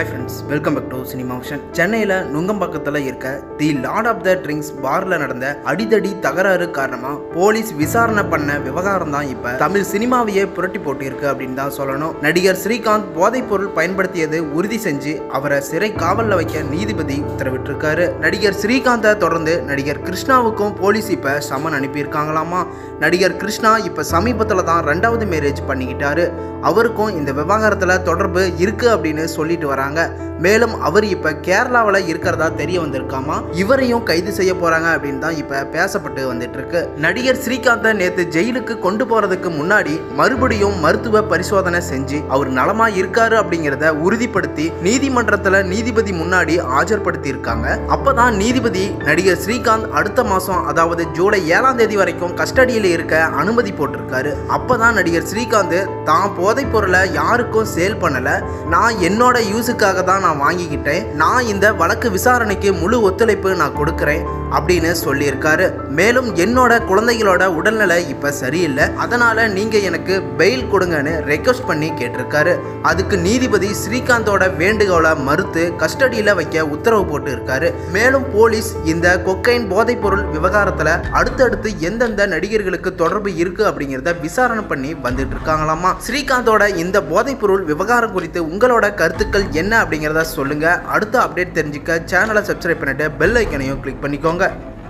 Hi friends welcome back to cinema vision சென்னையில் நுங்கம்பாக்கத்தில் இருக்க the lord of the drinks பார்ல நடந்த அடிதடி தகராறு காரணமாக போலீஸ் விசாரணை பண்ண விவகாரம் தான் இப்போ தமிழ் சினிமாவையே புரட்டி போட்டு இருக்கு அப்படின்னு தான் சொல்லணும். நடிகர் ஸ்ரீகாந்த் போதைப் பொருள் பயன்படுத்தியது உறுதி செஞ்சு அவரை சிறை காவலில் வைக்க நீதிபதி உத்தரவிட்டிருக்காரு. நடிகர் ஸ்ரீகாந்தை தொடர்ந்து நடிகர் கிருஷ்ணாவுக்கும் போலீஸ் இப்போ சமன் அனுப்பியிருக்காங்களாமா? நடிகர் கிருஷ்ணா இப்போ சமீபத்தில் தான் ரெண்டாவது மேரேஜ் பண்ணிக்கிட்டாரு. அவருக்கும் இந்த விவகாரத்தில் தொடர்பு இருக்கு அப்படின்னு சொல்லிட்டு வராங்க. மேலும் அவர் இப்ப கேரளாவில் இருக்கிறதா தெரிய வந்திருக்காமா? இவரையும் கைது செய்ய போறாங்க அப்படின்னு தான் இப்ப பேசப்பட்டு வந்துட்டு இருக்கு நடிகர் ஸ்ரீகாந்தை நேத்து ஜெயிலுக்கு கொண்டு போறதுக்கு முன்னாடி மறுபடியும் மருத்துவ பரிசோதனை செஞ்சு அவர் நலமா இருக்காரு அப்படிங்கிறத உறுதிப்படுத்தி நீதிமன்றத்துல நீதிபதி முன்னாடி ஆஜர்படுத்தி இருக்காங்க அப்பதான் நீதிபதி நடிகர் ஸ்ரீகாந்த் அடுத்த மாசம் அதாவது ஜூலை ஏழாம் தேதி வரைக்கும் கஸ்டடியில் இருக்க அனுமதி போட்டிருக்காரு. அப்பதான் நடிகர் ஸ்ரீகாந்த் தான் போதைப் பொருளை யாருக்கும் சேல் பண்ணல. நான் என்னோட யூஸ் காசுக்காக தான் நான் வாங்கிக்கிட்டேன். நான் இந்த வழக்கு விசாரணைக்கு முழு ஒத்துழைப்பு நான் கொடுக்குறேன் அப்படின்னு சொல்லியிருக்காரு. மேலும் என்னோட குழந்தைகளோட உடல்நிலை இப்ப சரியில்லை. அதனால நீங்க எனக்கு பெயில் கொடுங்கன்னு ரெக்வஸ்ட் பண்ணி கேட்டிருக்காரு. அதுக்கு நீதிபதி ஸ்ரீகாந்தோட வேண்டுகோளை மறுத்து கஸ்டடியில் வைக்க உத்தரவு போட்டு இருக்காரு மேலும் போலீஸ் இந்த கொக்கைன் போதைப்பொருள் விவகாரத்தில் விவகாரத்துல அடுத்தடுத்து எந்தெந்த நடிகர்களுக்கு தொடர்பு இருக்கு அப்படிங்கிறத விசாரணை பண்ணி வந்துட்டு இருக்காங்களாமா? ஸ்ரீகாந்தோட இந்த போதைப்பொருள் விவகாரம் குறித்து உங்களோட கருத்துக்கள் என்ன அப்படிங்கிறத சொல்லுங்கள் அடுத்த அப்டேட் தெரிஞ்சுக்க சேனலை சப்ஸ்கிரைப் பண்ணிட்டு பெல் ஐக்கனையும் கிளிக் பண்ணிக்கோங்க.